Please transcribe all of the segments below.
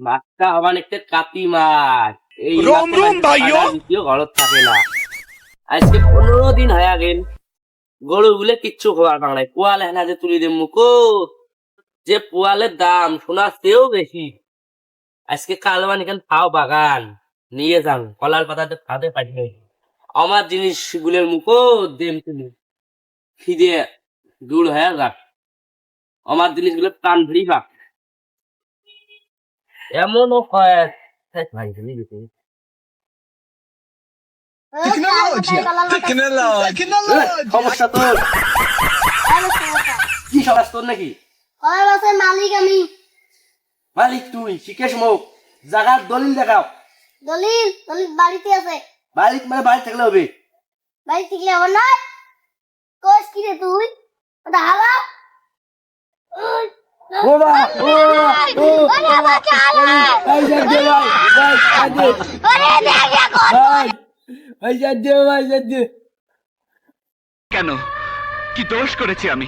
মাছটা আমার একটা কাতি মাছ। এই রোম রোম ভাইও। দ্বিতীয় ঘরত থাকে না। আজকে পনেরো দিন হয়ে গেল। গরু গুলে কিচ্ছু খাবার বাংলায় পোয়াল হেনা যে তুলি দিম মুকো। যে পোয়ালের দাম সোনার চেয়েও বেশি। আজকে কালবান এখান ফাও বাগান। নিয়ে যান। কলার পাতাতে ফাঁদে পাঠিয়ে আমার জিনিস গুলের মুখো দেম তুমি। খিদে দূর হয়ে যাক। আমার জিনিসগুলো প্রাণ ভরি পাক এমনও ভাই তুমি দিতে সমস্যা তোর কি সমস্যা তোর নাকি? কয় মাসের মালিক আমি। মালিক তুই শিখেস মুখ। জাগার দলিল দেখাও। দলিল? দলিল বাড়িতে আছে। মালিক মানে বাড়ি থাকলে হবে। বাড়ি থেকে আমার না? কোষ কি রে তুই? ওটা হালা ও বা ও ও ভাই যাক দে ভাই ভাই যাক দে ভাই ভাই যাক দে ভাই যাক দে কেন কি দোষ করেছি আমি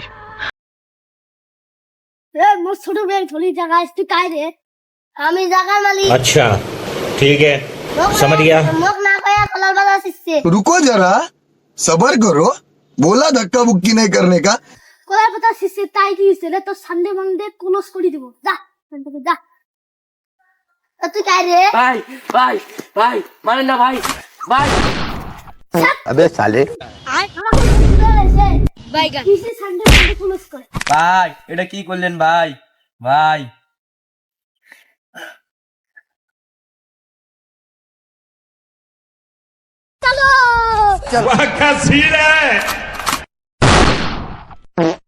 এ মোর ছোট ভাই থলি জায়গা তুই কাই রে আমি জায়গার মালিক अच्छा ठीक है মোক समझ गया। মোক না কয়া কলার বাজার শিখছে रुको जरा सबर करो बोला धक्का बुक्की नहीं करने का ওরা কথা শিষ্যে তাই কি ছেলে তোর সানডে মানডে ক্লোজ করে দিব। যা থেকে যা। তুই কাই রে? ভাই ভাই ভাই মানে না ভাই ভাই। আবে সালে ভাই এটা কি করলেন ভাই? ভাই। চলো। চলো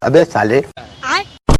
A ver, sale.